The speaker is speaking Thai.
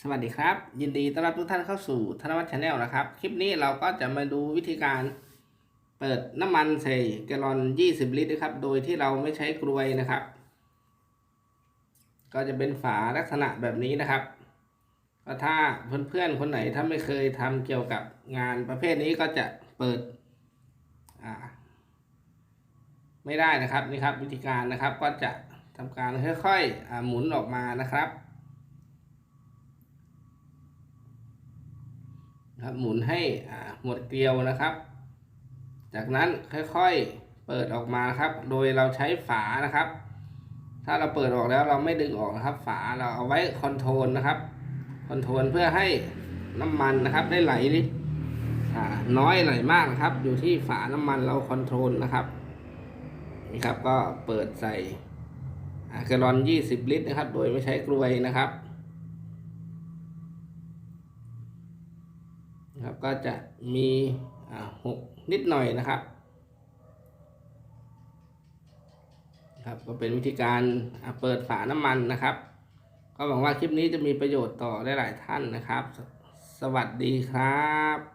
สวัสดีครับ ยินดีต้อนรับทุกท่านเข้าสู่ธนวัฒน์ชาแนลนะครับ คลิปนี้เราก็จะมาดูวิธีการเปิดน้ำมันใส่แกลลอน 20 ลิตรนะครับ โดยที่เราไม่ใช้กรวยนะครับ ก็จะเป็นฝาลักษณะแบบนี้นะครับก็ถ้าเพื่อนๆคนไหนถ้าไม่เคยทำเกี่ยวกับงานประเภทนี้ก็จะเปิดอ่าไม่ได้นะครับนี่ครับวิธีการนะครับก็จะทำการค่อยๆหมุนออกมานะครับ นะครับหมุนให้หมดเกลียวนะครับ จากนั้นค่อยๆเปิดออกมาครับ โดยเราใช้ฝานะครับ ถ้าเราเปิดออกแล้วเราไม่ดึงออกนะครับ ฝาเราเอาไว้คอนโทรลนะครับคอนโทรลเพื่อให้น้ำมันนะครับได้ไหลอ่น้อยไหลมากนะครับ อยู่ที่ฝาน้ำมันเราคอนโทรลนะครับนี่ครับก็เปิดใส่แกลลอน 20 ลิตรนะครับ โดยไม่ใช้กลวยนะครับ นะครับก็จะมีหกนิดหน่อยนะครับครับก็เป็นวิธีการเปิดฝาน้ำมันนะครับ ก็หวังว่าคลิปนี้จะมีประโยชน์ต่อหลายท่านนะครับสสวัสดีครับ